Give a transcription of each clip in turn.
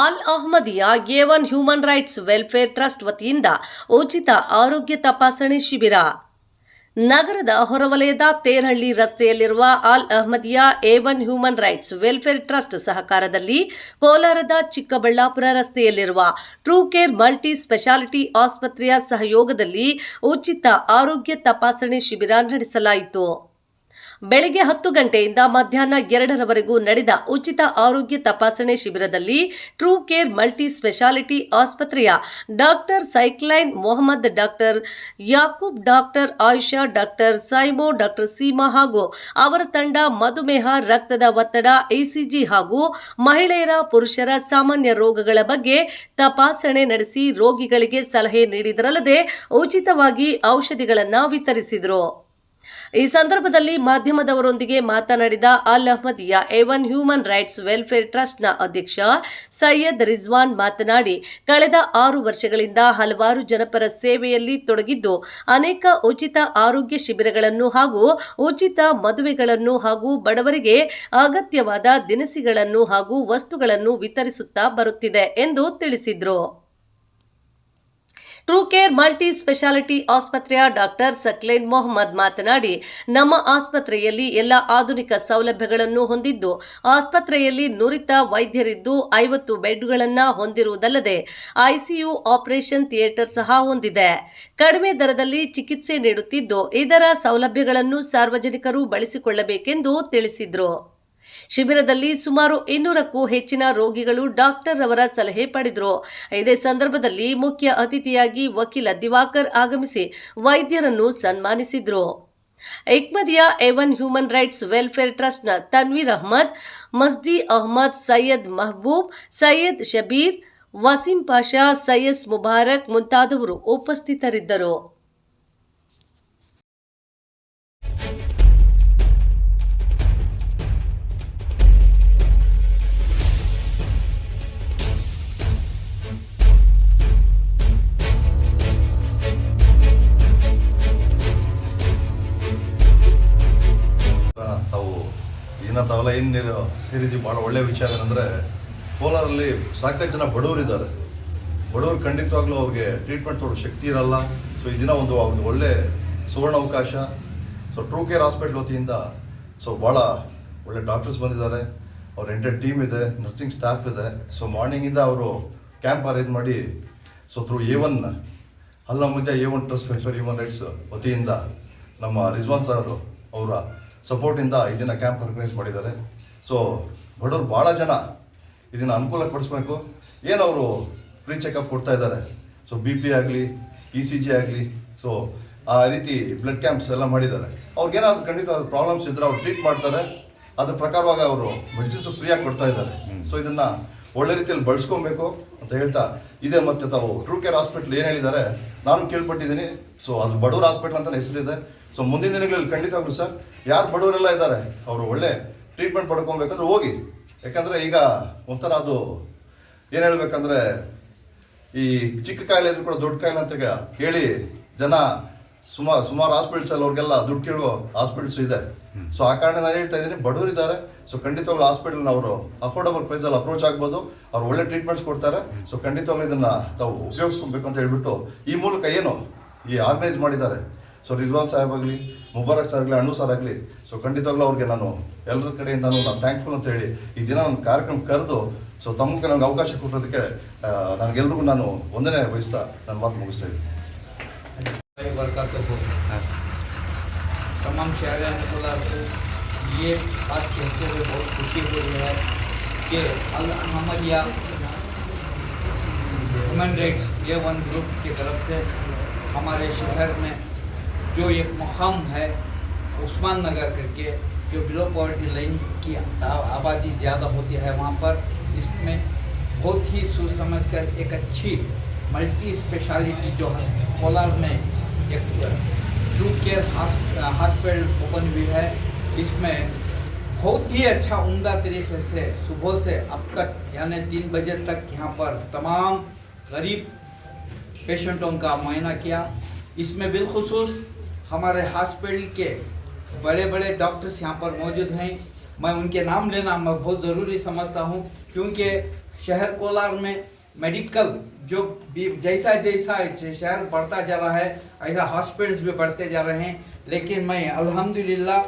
Al Ahmadiyya A one human rights welfare trust ವತಿಯಿಂದ ಉಚಿತ ಆರೋಗ್ಯ ತಪಾಸಣೆ ಶಿಬಿರ. ನಗರದ ಹೊರವಲಯದ ತೇರಹಳ್ಳಿ ರಸ್ತೆಯಲ್ಲಿರುವ Al Ahmadiyya A one human rights welfare trust ಸಹಕಾರದಲ್ಲಿ ಕೋಲಾರದ ಚಿಕ್ಕಬಳ್ಳಾಪುರ ರಸ್ತೆಯಲ್ಲಿರುವ ಟ್ರೂ ಕೇರ್ ಮಲ್ಟಿ ಸ್ಪೆಷಾಲಿಟಿ ಆಸ್ಪತ್ರೆಯ ಸಹಯೋಗದಲ್ಲಿ ಉಚಿತ ಆರೋಗ್ಯ ತಪಾಸಣೆ ಶಿಬಿರ ನಡೆಸಲಾಯಿತು. ಬೆಳಗ್ಗೆ ಹತ್ತು ಗಂಟೆಯಿಂದ ಮಧ್ಯಾಹ್ನ ಎರಡರವರೆಗೂ ನಡೆದ ಉಚಿತ ಆರೋಗ್ಯ ತಪಾಸಣೆ ಶಿಬಿರದಲ್ಲಿ ಟ್ರೂ ಕೇರ್ ಮಲ್ಟಿ ಸ್ಪೆಷಾಲಿಟಿ ಆಸ್ಪತ್ರೆಯ doctor Saqlain Mohammed doctor Yakub, doctor Ayesha, doctor Saimo, doctor Seema ಹಾಗೂ ಅವರ ತಂಡ ಮಧುಮೇಹ, ರಕ್ತದ ಒತ್ತಡ, ಎಸಿಜಿ ಹಾಗೂ ಮಹಿಳೆಯರ ಪುರುಷರ ಸಾಮಾನ್ಯ ರೋಗಗಳ ಬಗ್ಗೆ ತಪಾಸಣೆ ನಡೆಸಿ ರೋಗಿಗಳಿಗೆ ಸಲಹೆ ನೀಡಿದರಲ್ಲದೆ ಉಚಿತವಾಗಿ ಔಷಧಿಗಳನ್ನು ವಿತರಿಸಿದರು. ಈ ಸಂದರ್ಭದಲ್ಲಿ ಮಾಧ್ಯಮದವರೊಂದಿಗೆ ಮಾತನಾಡಿದ Al Ahmadiya A one human rights welfare ಟ್ರಸ್ಟ್ನ ಅಧ್ಯಕ್ಷ ಸೈಯದ್ ರಿಜ್ವಾನ್ ಮಾತನಾಡಿ, ಕಳೆದ ಆರು ವರ್ಷಗಳಿಂದ ಹಲವಾರು ಜನಪರ ಸೇವೆಯಲ್ಲಿ ತೊಡಗಿದ್ದು, ಅನೇಕ ಉಚಿತ ಆರೋಗ್ಯ ಶಿಬಿರಗಳನ್ನು ಹಾಗೂ ಉಚಿತ ಮದುವೆಗಳನ್ನು ಹಾಗೂ ಬಡವರಿಗೆ ಅಗತ್ಯವಾದ ದಿನಸಿಗಳನ್ನು ಹಾಗೂ ವಸ್ತುಗಳನ್ನು ವಿತರಿಸುತ್ತಾ ಬರುತ್ತಿದೆ ಎಂದು ತಿಳಿಸಿದರು. ಟ್ರೂ ಕೇರ್ ಮಲ್ಟಿ ಸ್ಪೆಷಾಲಿಟಿ ಆಸ್ಪತ್ರೆಯ ಡಾಕ್ಟರ್ ಸಕ್ಲೇನ್ ಮೊಹಮ್ಮದ್ ಮಾತನಾಡಿ, ನಮ್ಮ ಆಸ್ಪತ್ರೆಯಲ್ಲಿ ಎಲ್ಲ ಆಧುನಿಕ ಸೌಲಭ್ಯಗಳನ್ನು ಹೊಂದಿದ್ದು, ಆಸ್ಪತ್ರೆಯಲ್ಲಿ ನುರಿತ ವೈದ್ಯರಿದ್ದು ಐವತ್ತು ಬೆಡ್ಗಳನ್ನು ಹೊಂದಿರುವುದಲ್ಲದೆ ಐಸಿಯು ಆಪರೇಷನ್ ಥಿಯೇಟರ್ ಸಹ ಹೊಂದಿದೆ. ಕಡಿಮೆ ದರದಲ್ಲಿ ಚಿಕಿತ್ಸೆ ನೀಡುತ್ತಿದ್ದು, ಇದರ ಸೌಲಭ್ಯಗಳನ್ನು ಸಾರ್ವಜನಿಕರು ಬಳಸಿಕೊಳ್ಳಬೇಕೆಂದು ತಿಳಿಸಿದರು. ಶಿಬಿರದಲ್ಲಿ ಸುಮಾರು ಇನ್ನೂರಕ್ಕೂ ಹೆಚ್ಚಿನ ರೋಗಿಗಳು ಡಾಕ್ಟರ್ ಅವರ ಸಲಹೆ ಪಡೆದರು. ಇದೇ ಸಂದರ್ಭದಲ್ಲಿ ಮುಖ್ಯ ಅತಿಥಿಯಾಗಿ ವಕೀಲ ದಿವಾಕರ್ ಆಗಮಿಸಿ ವೈದ್ಯರನ್ನು ಸನ್ಮಾನಿಸಿದರು. ಎಕ್ಮದಿಯಾ ಎವನ್ ಹ್ಯೂಮನ್ ರೈಟ್ಸ್ ವೆಲ್ಫೇರ್ ಟ್ರಸ್ಟ್ನ ತನ್ವೀರ್ ಅಹ್ಮದ್, ಮಸ್ದಿ ಅಹ್ಮದ್ ಸೈಯದ್ ಮಹಬೂಬ್, ಸೈಯದ್ ಶಬೀರ್, ವಸೀಂ ಪಾಷಾ, ಸೈಯಸ್ ಮುಬಾರಕ್ ಮುಂತಾದವರು ಉಪಸ್ಥಿತರಿದ್ದರು. ಏನ ಏನು ಸೇರಿದ್ದೀವಿ ಭಾಳ ಒಳ್ಳೆಯ ವಿಚಾರ ಏನಂದರೆ, ಕೋಲಾರಲ್ಲಿ ಸಾಕಷ್ಟು ಜನ ಬಡವರಿದ್ದಾರೆ ಬಡವರು ಖಂಡಿತವಾಗ್ಲೂ ಅವ್ರಿಗೆ ಟ್ರೀಟ್ಮೆಂಟ್ ತೊಗೊಳ್ಳೋ ಶಕ್ತಿ ಇರಲ್ಲ. ಸೊ ಈ ದಿನ ಒಂದು ಒಂದು ಒಳ್ಳೆ ಸುವರ್ಣ ಅವಕಾಶ. ಸೊ ಟ್ರೂ ಕೇರ್ ಹಾಸ್ಪಿಟ್ಲ್ ವತಿಯಿಂದ ಸೊ ಭಾಳ ಒಳ್ಳೆ ಡಾಕ್ಟರ್ಸ್ ಬಂದಿದ್ದಾರೆ. ಅವ್ರ ಎಂಟರ್ ಟೀಮ್ ಇದೆ ನರ್ಸಿಂಗ್ ಸ್ಟಾಫ್ ಇದೆ. ಸೊ ಮಾರ್ನಿಂಗಿಂದ ಅವರು ಕ್ಯಾಂಪ್ ಅರೇಂಜ್ ಮಾಡಿ ಸೊ ಥ್ರೂ ಎ ಒನ್ ಅಲ್ಲ ಮುಂಚೆ A one trust for human rights ವತಿಯಿಂದ ನಮ್ಮ ರಿಜ್ವಾನ್ ಸರ್ ಅವರ ಸಪೋರ್ಟಿಂದ ಈ ದಿನ ಕ್ಯಾಂಪ್ ಆರ್ಗನೈಸ್ ಮಾಡಿದ್ದಾರೆ. ಸೊ ಬಡವರು ಭಾಳ ಜನ ಇದನ್ನು ಅನುಕೂಲ ಪಡಿಸ್ಬೇಕು ಏನು ಅವರು ಫ್ರೀ ಚೆಕಪ್ ಕೊಡ್ತಾ ಇದ್ದಾರೆ? ಸೊ ಬಿ ಪಿ ಆಗಲಿ ಇ ಸಿ ಜಿ ಆಗಲಿ ಸೊ ಆ ರೀತಿ ಬ್ಲಡ್ ಕ್ಯಾಂಪ್ಸ್ ಎಲ್ಲ ಮಾಡಿದ್ದಾರೆ. ಅವ್ರಿಗೇನಾದ್ರು ಖಂಡಿತ ಪ್ರಾಬ್ಲಮ್ಸ್ ಇದ್ದರೆ ಅವ್ರು ಟ್ರೀಟ್ ಮಾಡ್ತಾರೆ. ಅದ್ರ ಪ್ರಕಾರವಾಗಿ ಅವರು ಮೆಡಿಸಿನ್ಸು ಫ್ರೀಯಾಗಿ ಕೊಡ್ತಾ ಇದ್ದಾರೆ. ಸೊ ಇದನ್ನು ಒಳ್ಳೆ ರೀತಿಯಲ್ಲಿ ಬಳಸ್ಕೊಬೇಕು. ಅಂತ ಹೇಳ್ತಾ ಇದೆ ಮತ್ತೆ ತಾವು ಟ್ರೂ ಕೇರ್ ಹಾಸ್ಪಿಟ್ಲ್ ಏನು ಹೇಳಿದ್ದಾರೆ, ನಾನು ಕೇಳ್ಪಟ್ಟಿದ್ದೀನಿ. ಸೊ ಅದು ಬಡವ್ರ ಹಾಸ್ಪಿಟ್ಲ್ ಅಂತಲೇ ಹೆಸರಿದೆ. ಸೊ ಮುಂದಿನ ದಿನಗಳಲ್ಲಿ ಖಂಡಿತವಾಗ್ಲೂ ಸರ್ ಯಾರು ಬಡವರೆಲ್ಲ ಇದ್ದಾರೆ, ಅವರು ಒಳ್ಳೆ ಟ್ರೀಟ್ಮೆಂಟ್ ಪಡ್ಕೊಬೇಕಂದ್ರೆ ಹೋಗಿ. ಯಾಕಂದರೆ ಈಗ ಒಂಥರ ಅದು ಏನು ಹೇಳ್ಬೇಕಂದ್ರೆ ಈ ಚಿಕ್ಕ ಕಾಯಿಲೆ ಇದ್ರೂ ಕೂಡ ದೊಡ್ಡ ಕಾಯಿಲೆ ಅಂತ ಹೇಳಿ ಜನ ಸುಮಾರು ಸುಮಾರು ಹಾಸ್ಪಿಟಲ್ಸ್ ಅಲ್ಲಿ ಅವ್ರಿಗೆಲ್ಲ ದುಡ್ಡು ಕೇಳುವ ಹಾಸ್ಪಿಟಲ್ಸ್ ಇದೆ. ಸೊ ಆ ಕಾರಣ ನಾನು ಹೇಳ್ತಾ ಇದ್ದೀನಿ ಬಡವರಿದ್ದಾರೆ ಸೊ ಖಂಡಿತವಾಗ್ಲೂ ಹಾಸ್ಪಿಟಲ್ ಅವರು ಅಫೋರ್ಡಬಲ್ ಪ್ರೈಸಲ್ಲಿ ಅಪ್ರೋಚ್ ಆಗ್ಬೋದು. ಅವ್ರು ಒಳ್ಳೆ ಟ್ರೀಟ್ಮೆಂಟ್ಸ್ ಕೊಡ್ತಾರೆ. ಸೊ ಖಂಡಿತವಾಗ್ಲೂ ಇದನ್ನ ತಾವು ಉಪಯೋಗಿಸ್ಕೊಬೇಕು ಅಂತ ಹೇಳ್ಬಿಟ್ಟು ಈ ಮೂಲಕ ಏನು ಈ ಆರ್ಗನೈಸ್ ಮಾಡಿದ್ದಾರೆ. ಸೊ ರಿಜ್ವಾನ್ ಸಾಹೇಬ್ ಆಗಲಿ, ಮುಬಾರಕ್ ಸರ್ ಆಗಲಿ, ಅಣ್ಣು ಸರ್ ಆಗಲಿ ಸೊ ಖಂಡಿತವಾಗ್ಲೂ ಅವ್ರಿಗೆ ನಾನು ಎಲ್ಲರ ಕಡೆಯಿಂದ ನಾನು ಥ್ಯಾಂಕ್ಫುಲ್ ಅಂತ ಹೇಳಿ ಈ ದಿನ ಒಂದು ಕಾರ್ಯಕ್ರಮ ಕರೆದು ಸೊ ತಮಗೆ ನನಗೆ ಅವಕಾಶ ಕೊಟ್ಟೋದಕ್ಕೆ ನನಗೆಲ್ರಿಗೂ ನಾನು ಒಂದನೇ ವಹಿಸ್ತಾ ನನ್ನ ಮಾತು ಮುಗಿಸ್ತಾ ಇದ್ದೀನಿ. बरकत हो तमाम शहर ये बात कहते हुए बहुत खुशी हो रही है कि अल अहमदिया ह्यूमन राइट्स ये वन ग्रुप की तरफ़ से हमारे शहर में जो एक मुकाम है, उस्मान नगर करके, जो बिलो पॉवर्टी लाइन की आबादी ज़्यादा होती है, वहाँ पर इसमें बहुत ही सोच समझ कर एक अच्छी मल्टी स्पेशलिटी जो हस- कोलार में एक ट्रू केयर हॉस्पिटल ओपन हुई है। इसमें बहुत ही अच्छा उम्दा तरीके से सुबह से अब तक, यानी तीन बजे तक यहाँ पर तमाम गरीब पेशेंटों का मुआयना किया। इसमें बिलखसूस हमारे हॉस्पिटल के बड़े बड़े डॉक्टर्स यहाँ पर मौजूद हैं। मैं उनके नाम लेना मैं बहुत ज़रूरी समझता हूँ, क्योंकि शहर कोलार में मेडिकल जो जैसा जैसा शहर बढ़ता जा रहा है, ऐसा हॉस्पिटल्स भी बढ़ते जा रहे हैं। लेकिन मैं अल्हम्दुलिल्लाह,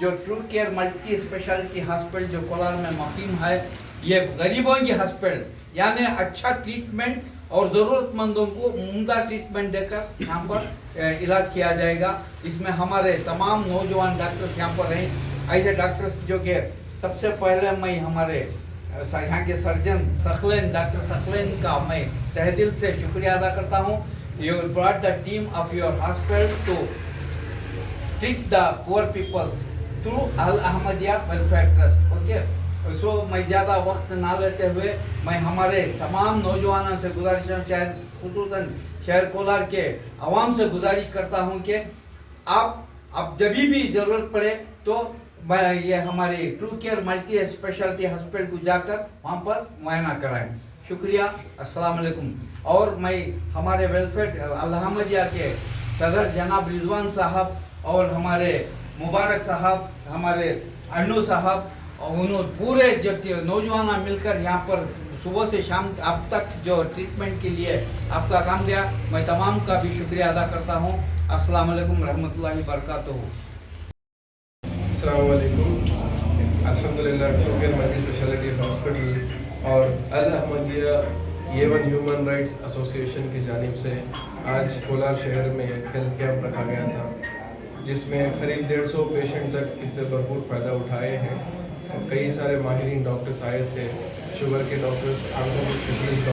जो true care multi speciality hospital जो कोलार में मुकीम है, ये गरीबों की हॉस्पिटल यानी अच्छा ट्रीटमेंट और ज़रूरतमंदों को उमदा ट्रीटमेंट देकर यहाँ पर इलाज किया जाएगा। इसमें हमारे तमाम नौजवान डॉक्टर्स यहाँ पर हैं। ऐसे डॉक्टर्स जो कि सबसे पहले मैं हमारे यहाँ के सर्जन सखलेन, डॉक्टर सखलेन का मैं तहे दिल से शुक्रिया अदा करता हूँ you brought the team of your hospital to treat the poor people through Al Ahmadiyya Welfare Trust. Okay? So मैं ज़्यादा वक्त ना लेते हुए मैं हमारे तमाम नौजवानों से गुजारिश चाहे खसूस शहर कोलार के आवाम से गुजारिश करता हूँ कि आप अब जब भी ज़रूरत पड़े तो ये हमारे true care multi speciality hospital को जाकर वहाँ पर मुआयना कराएँ। शुक्रिया, अस्सलाम वालेकुम। और मैं हमारे वेलफेयर अल्हमदिया के सदर जनाब रिजवान साहब और हमारे मुबारक साहब, हमारे अन्नू साहब और उन्होंने पूरे जो नौजवान मिलकर यहाँ पर सुबह से शाम अब तक जो ट्रीटमेंट के लिए आपका काम दिया। मैं तमाम का भी शुक्रिया अदा करता हूँ। अस्सलाम वालेकुम, रहमतुल्लाहि बरकातहू। अलकुम अल्हम्दुलिल्लाह टोकेन मल्टी स्पेशलिटी हॉस्पिटल और अल अहमदिया ये वन ह्यूमन राइट्स एसोसिएशन की जानब से आज कोलार शहर में एक हेल्थ कैंप रखा गया था, जिसमें करीब डेढ़ सौ पेशेंट तक इससे भरपूर फ़ायदा उठाए हैं। कई सारे माहरीन डॉक्टर्स आए थे शुगर के डॉक्टर्स आँखों के स्पेशलिस्ट